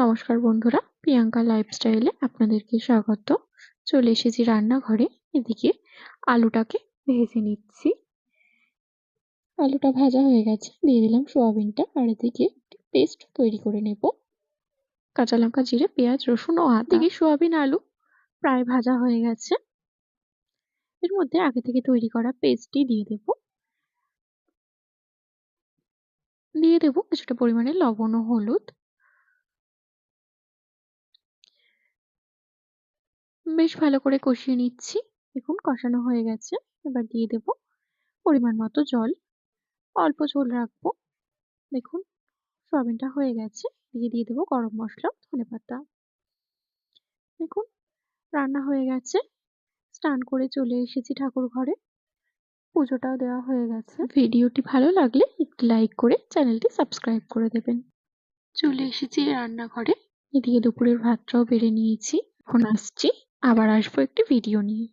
নমস্কার বন্ধুরা, প্রিয়াঙ্কা লাইফস্টাইলে আপনাদেরকে স্বাগত। চলে এসেছি রান্নাঘরে, এদিকে আলুটাকে ভেজে নিচ্ছি। আলুটা ভাজা হয়ে গেছে, দিয়ে দিলাম সোয়াবিনটা, আর এদিকে পেস্ট তৈরি করে নেব। কাঁচা লঙ্কা, জিরে, পেঁয়াজ, রসুন ও আদা দিকে সোয়াবিন, আলু প্রায় ভাজা হয়ে গেছে। এর মধ্যে আগে থেকে তৈরি করা পেস্টটি দিয়ে দেব। দিয়ে দেব কিছুটা পরিমাণে লবণ ও হলুদ। বেশ ভালো করে কষিয়ে নিচ্ছি। দেখুন কষানো হয়ে গেছে। এবার দিয়ে দেব পরিমাণ মতো জল। অল্প ঝোল রাখব। দেখুন, সয়াবিনটা হয়ে গেছে। দিয়ে দিয়ে দেবো গরম মশলা, ধনে পাতা। দেখুন, রান্না হয়ে গেছে। স্নান করে চলে এসেছি ঠাকুর ঘরে। পুজোটাও দেওয়া হয়ে গেছে। ভিডিওটি ভালো লাগলে একটি লাইক করে চ্যানেলটি সাবস্ক্রাইব করে দেবেন। চলে এসেছি রান্নাঘরে। এদিকে দুপুরের ভাতটাও বেড়ে নিয়েছি। এখন আসছি আবার আসব একটি ভিডিও নিয়ে।